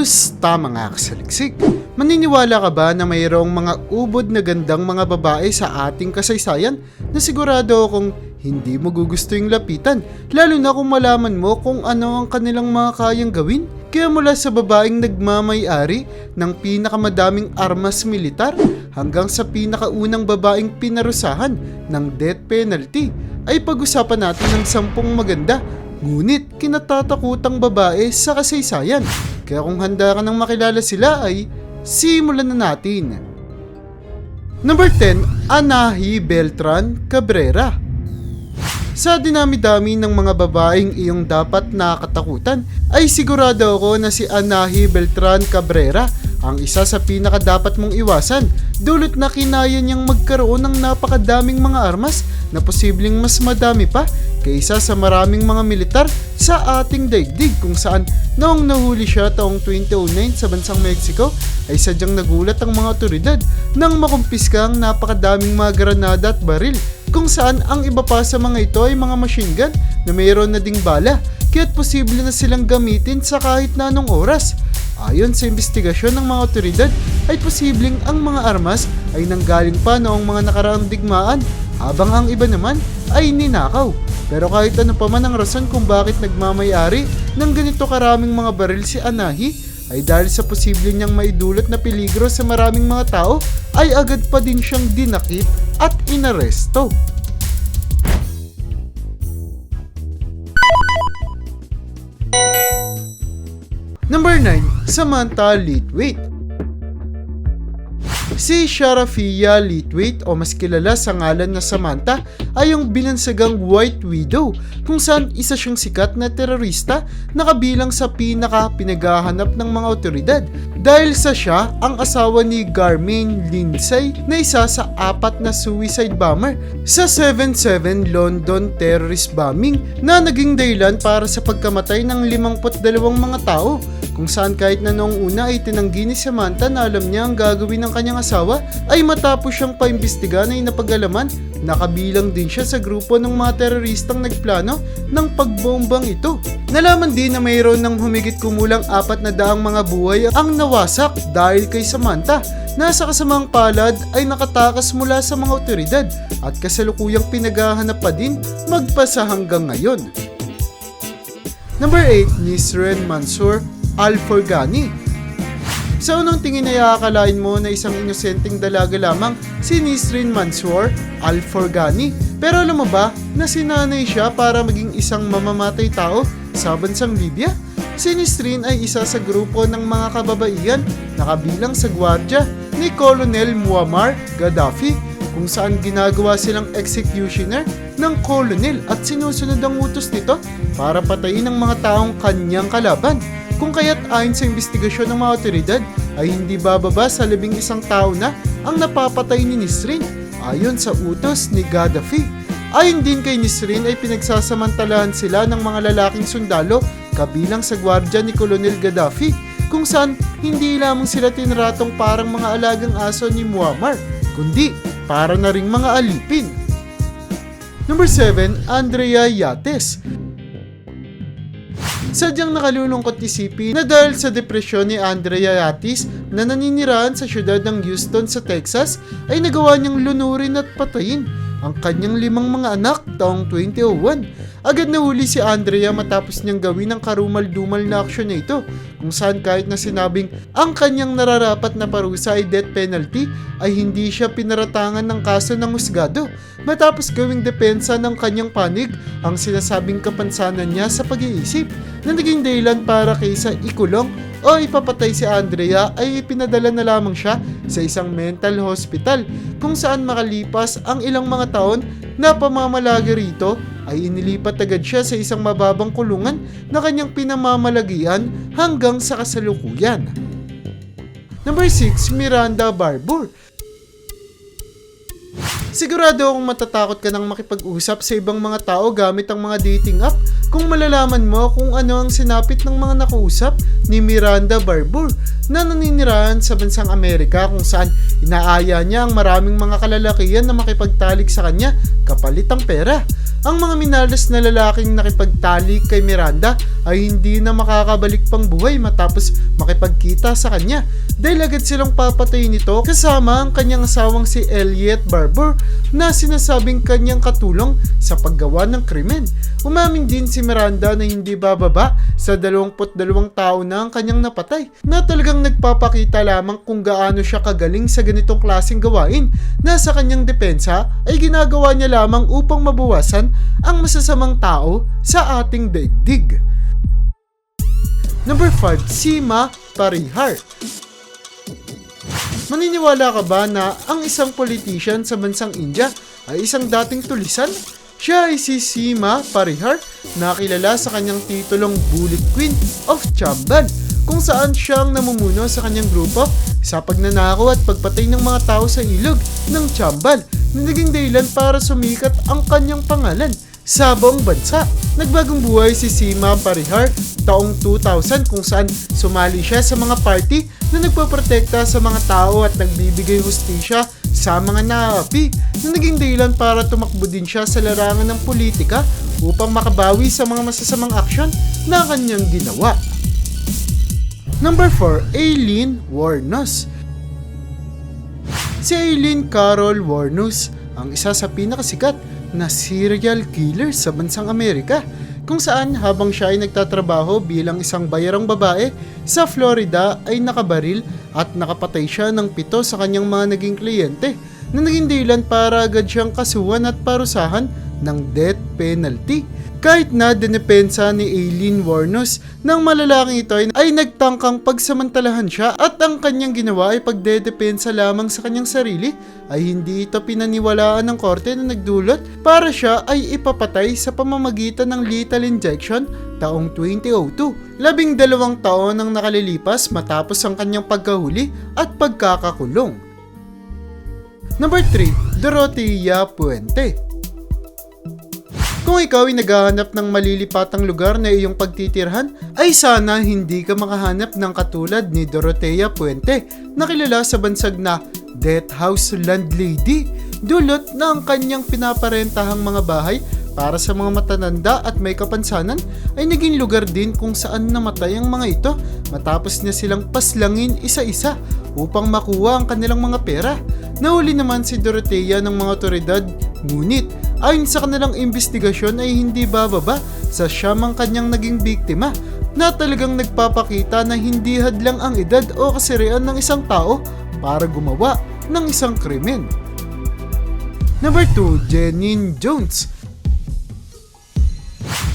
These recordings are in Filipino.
Kamusta mga kasaliksik? Maniniwala ka ba na mayroong mga ubod na gandang mga babae sa ating kasaysayan na sigurado akong hindi mo gugusto yung lapitan lalo na kung malaman mo kung ano ang kanilang mga kayang gawin? Kaya mula sa babaeng nagmamay-ari ng pinakamadaming armas militar hanggang sa pinakaunang babaeng pinarusahan ng death penalty ay pag-usapan natin ng sampung maganda ngunit kinatatakutang babae sa kasaysayan. Kaya kung handa ka nang makilala sila ay simulan na natin. Number 10, Anahi Beltran Cabrera. Sa dinami-dami ng mga babaeng iyong dapat nakatakutan, ay sigurado ako na si Anahi Beltran Cabrera ang isa sa pinakadapat mong iwasan dulot na kinaya niyang magkaroon ng napakadaming mga armas na posibleng mas madami pa kaysa sa maraming mga militar sa ating daigdig kung saan noong nahuli siya taong 2009 sa bansang Mexico ay sadyang nagulat ang mga otoridad nang makumpiska ang napakadaming mga granada at baril kung saan ang iba pa sa mga ito ay mga machine gun na mayroon na ding bala kaya't posible na silang gamitin sa kahit na anong oras. Ayon sa investigasyon ng mga otoridad ay posibleng ang mga armas ay nanggaling pa noong mga nakaraang digmaan habang ang iba naman ay ninakaw. Pero kahit ano pa man ang rason kung bakit nagmamayari ng ganito karaming mga baril si Anahi ay dahil sa posible niyang maidulot na peligro sa maraming mga tao ay agad pa din siyang dinakip at inaresto. Number 9, Samantha Litwait. Si Sharafia Litwait o mas kilala sa ngalan na Samantha ay yung binansagang White Widow kung saan isa siyang sikat na terorista na kabilang sa pinaka pinaghahanap ng mga otoridad dahil sa siya ang asawa ni Garmain Lindsay na isa sa apat na suicide bomber sa 7-7 London terrorist bombing na naging dahilan para sa pagkamatay ng 52 mga tao kung saan kahit na noong una ay tinanggi ni Samantha na alam niya ang gagawin ng kanyang asawa ay matapos siyang paimbestiga na napag-alaman nakabilang din siya sa grupo ng mga teroristang nagplano ng pagbombang ito. Nalaman din na mayroon ng humigit kumulang apat na daang mga buhay ang nawasak dahil kay Samantha na sa kasamang palad ay nakatakas mula sa mga otoridad at kasalukuyang pinaghahanap pa din magpasa hanggang ngayon. Number 8, Nisren Mansour Al-Forgani sa unang tingin ay akalain mo na isang inosenteng dalaga lamang si Nisrin Mansour Al-Forgani. Pero alam mo ba na sinanay siya para maging isang mamamatay tao sa bansang Libya? Si Nisrin ay isa sa grupo ng mga kababaihan na kabilang sa gwardya ni Colonel Muammar Gaddafi kung saan ginagawa silang executioner ng colonel at sinusunod ang utos nito para patayin ang mga taong kanyang kalaban kung kaya't ayon sa investigasyon ng mga otoridad ay hindi bababa sa labing isang tao na ang napapatay ni Nisrin ayon sa utos ni Gaddafi. Ayon din kay Nisrin ay pinagsasamantalahan sila ng mga lalaking sundalo kabilang sa gwardya ni Colonel Gaddafi kung saan hindi lamang sila tinratong parang mga alagang aso ni Muammar kundi para na ring mga alipin. Number 7, Andrea Yates. Sadyang nakalulungkot isipin na dahil sa depresyon ni Andrea Yatis na naninirahan sa syudad ng Houston sa Texas ay nagawa niyang lunurin at patayin ang kanyang limang mga anak taong 2001. Agad nahuli si Andrea matapos niyang gawin ang karumal-dumal na aksyon na ito kung saan kahit na sinabing ang kanyang nararapat na parusa ay death penalty ay hindi siya pinaratangan ng kaso ng husgado matapos gawing depensa ng kanyang panig ang sinasabing kapansanan niya sa pag-iisip na naging dahilan para kaysa ikulong o ipapatay si Andrea ay ipinadala na lamang siya sa isang mental hospital kung saan makalipas ang ilang mga taon na pamamalagi rito ay inilipat agad siya sa isang mababang kulungan na kanyang pinamamalagian hanggang sa kasalukuyan. Number 6, Miranda Barbour. Sigurado akong matatakot ka nang makipag-usap sa ibang mga tao gamit ang mga dating app kung malalaman mo kung ano ang sinapit ng mga nakausap ni Miranda Barbour na naninirahan sa bansang Amerika kung saan inaaya niya ang maraming mga kalalakihan na makipagtalik sa kanya kapalit ang pera. ang mga minalas na lalaking nakipagtali kay Miranda ay hindi na makakabalik pang buhay matapos makipagkita sa kanya dahil agad silang papatayin nito kasama ang kanyang asawang si Elliot Barber na sinasabing kanyang katulong sa paggawa ng krimen. Umamin din si Miranda na hindi bababa sa 22 tao na ang kanyang napatay na talagang nagpapakita lamang kung gaano siya kagaling sa ganitong klaseng gawain na sa kanyang depensa ay ginagawa niya lamang upang mabawasan ang masasamang tao sa ating daigdig. Number 5, Sima Parihar. Maniniwala ka ba na ang isang politician sa bansang India ay isang dating tulisan? Siya ay si Sima Parihar na kilala sa kanyang titulong Bullet Queen of Chambal kung saan siyang namumuno sa kanyang grupo sa pagnanakaw at pagpatay ng mga tao sa ilog ng Chambal na naging dahilan para sumikat ang kanyang pangalan sa buong bansa. Nagbagong buhay si Sima Parihar taong 2000 kung saan sumali siya sa mga party na nagpaprotekta sa mga tao at nagbibigay hustisya sa mga naapi na naging dahilan para tumakbo din siya sa larangan ng politika upang makabawi sa mga masasamang aksyon na kanyang ginawa. Number 4, Aileen Warnos. Si Aileen Carol Warnos ang isa sa pinakasikat na serial killer sa bansang Amerika kung saan habang siya ay nagtatrabaho bilang isang bayarang babae sa Florida ay nakabaril at nakapatay siya ng pito sa kanyang mga naging kliyente na naging dahilan para agad siyang kasuhan at parusahan ng death penalty. Kahit na dinepensa ni Aileen Warnos ng malalaking ito ay, nagtangkang pagsamantalahan siya at ang kanyang ginawa ay pagdedepensa lamang sa kanyang sarili ay hindi ito pinaniwalaan ng korte na nagdulot para siya ay ipapatay sa pamamagitan ng lethal injection taong 2002. Labing dalawang taon ang nakalilipas matapos ang kanyang pagkahuli at pagkakakulong. Number 3, Dorotea Puente. Kung ikaw ay naghahanap ng malilipatang lugar na iyong pagtitirhan, ay sana hindi ka makahanap ng katulad ni Dorotea Puente na kilala sa bansag na Death House Landlady. Dulot na ang kanyang pinaparentahang mga bahay para sa mga matananda at may kapansanan ay naging lugar din kung saan namatay ang mga ito matapos niya silang paslangin isa-isa upang makuha ang kanilang mga pera. Nahuli naman si Dorotea ng mga otoridad ngunit ayon sa kanilang investigasyon ay hindi bababa sa siyamang kanyang naging biktima na talagang nagpapakita na hindi hadlang ang edad o kasirian ng isang tao para gumawa ng isang krimen. Number 2, Jenin Jones.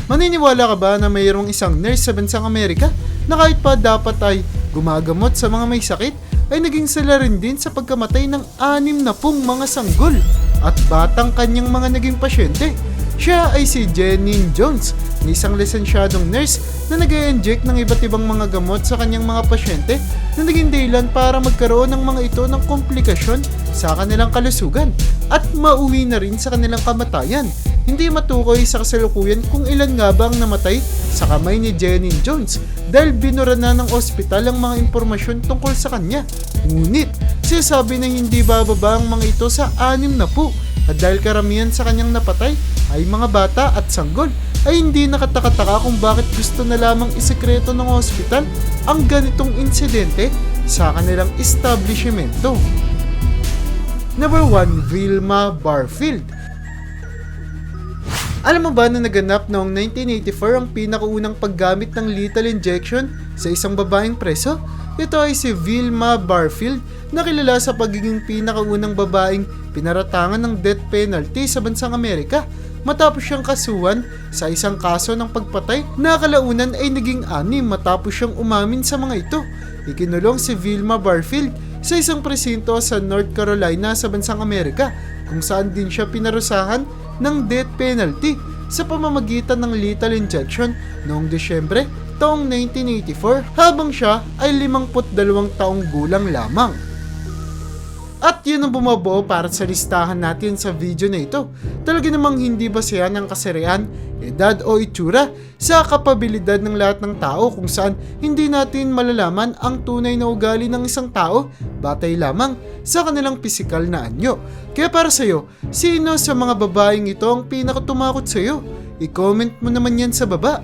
Maniniwala ka ba na mayroong isang nurse sa bansang Amerika na kahit pa dapat ay gumagamot sa mga may sakit, ay naging sila rin din sa pagkamatay ng anim na pong mga sanggol at batang kanyang mga naging pasyente. Siya ay si Jenin Jones, na isang lisensyadong nurse na nag inject ng iba't ibang mga gamot sa kanyang mga pasyente na naging dahilan para magkaroon ng mga ito ng komplikasyon sa kanilang kalusugan at mauwi na rin sa kanilang kamatayan. Hindi matukoy sa kasalukuyan kung ilan nga ba ang namatay sa kamay ni Jenin Jones dahil binura na ng ospital ang mga impormasyon tungkol sa kanya. Ngunit, sinasabi na hindi bababa ang mga ito sa anim na po at dahil karamihan sa kanyang napatay ay mga bata at sanggol ay hindi nakatakataka kung bakit gusto na lamang isekreto ng ospital ang ganitong insidente sa kanilang establishmento. Number 1, Vilma Barfield. Alam mo ba na naganap noong 1984 ang pinakaunang paggamit ng lethal injection sa isang babaeng preso? Ito ay si Vilma Barfield na kilala sa pagiging pinakaunang babaeng pinaratangan ng death penalty sa bansang Amerika matapos siyang kasuhan sa isang kaso ng pagpatay na kalaunan ay naging anim matapos siyang umamin sa mga ito. Ikinulong si Vilma Barfield sa isang presinto sa North Carolina sa bansang Amerika kung saan din siya pinarusahan ng death penalty sa pamamagitan ng lethal injection noong Desyembre taong 1984 habang siya ay 52 taong gulang lamang. At yun ang bumabuo para sa listahan natin sa video na ito. Talaga namang hindi basehan ng kasarian, edad o itsura sa kapabilidad ng lahat ng tao kung saan hindi natin malalaman ang tunay na ugali ng isang tao batay lamang sa kanilang pisikal na anyo. Kaya para sa'yo, sino sa mga babaeng ito ang pinakatumakot sa'yo? I-comment mo naman yan sa baba.